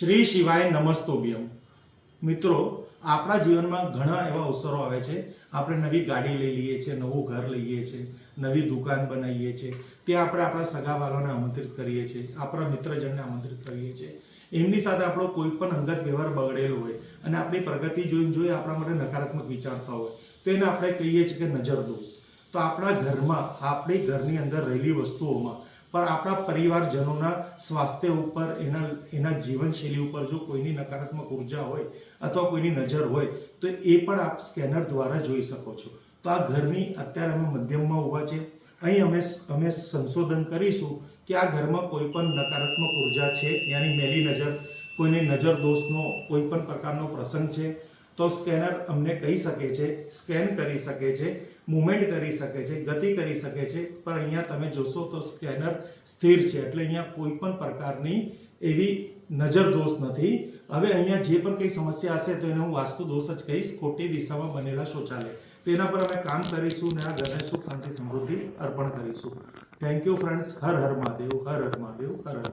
શ્રી શિવાય નમસ્તોભ્યમ મિત્રો, આપણા જીવનમાં ઘણા એવા અવસરો આવે છે. આપણે નવી ગાડી લઈ લઈએ છીએ, નવું ઘર લઈએ છીએ, નવી દુકાન બનાવીએ છીએ. ત્યાં આપણે આપણા સગાવાલાને આમંત્રિત કરીએ છીએ, આપણા મિત્રજનને આમંત્રિત કરીએ છીએ. એમની સાથે આપણો કોઈ પણ અંગત વ્યવહાર બગડેલો હોય અને આપણી પ્રગતિ જોઈને જોઈ આપણા માટે નકારાત્મક વિચારતા હોય, તો એને આપણે કહીએ છીએ કે નજર દોષ તો આપણા ઘરમાં, આપણી ઘરની અંદર રહેલી વસ્તુઓમાં પણ આપણા પરિવારજનોના સ્વાસ્થ્ય ઉપર, એના એના જીવનશૈલી ઉપર જો કોઈની નકારાત્મક ઊર્જા હોય અથવા કોઈની નજર હોય, તો એ પણ આપ સ્કેનર દ્વારા જોઈ શકો છો. તો આ ઘરની અત્યારે અમે મધ્યમમાં ઊભા છે. અહીં અમે અમે સંશોધન કરીશું કે આ ઘરમાં કોઈ પણ નકારાત્મક ઊર્જા છે, યાની મેલી નજર, કોઈની નજર દોષનો કોઈ પણ પ્રકારનો પ્રસંગ છે. તો સ્કેનર અમને કહી શકે છે, સ્કેન કરી શકે છે, મુવમેન્ટ કરી શકે છે, ગતિ કરી શકે છે, પણ અહીંયા તમે જોશો તો સ્કેનર સ્થિર છે, એટલે અહીંયા કોઈ પણ પ્રકારની એવી નજર દોષ નથી. હવે અહીંયા જે પણ કંઈ સમસ્યા હશે તો એને હું વાસ્તુ દોષ જ કહીશ, ખોટી દિશામાં બનેલા શૌચાલય. તેના પર અમે કામ કરીશું ને આ ઘરને સુખ, શાંતિ, સમૃદ્ધિ અર્પણ કરીશું. Thank you friends Har Har Mahadev, Har Har Mahadev, Har Har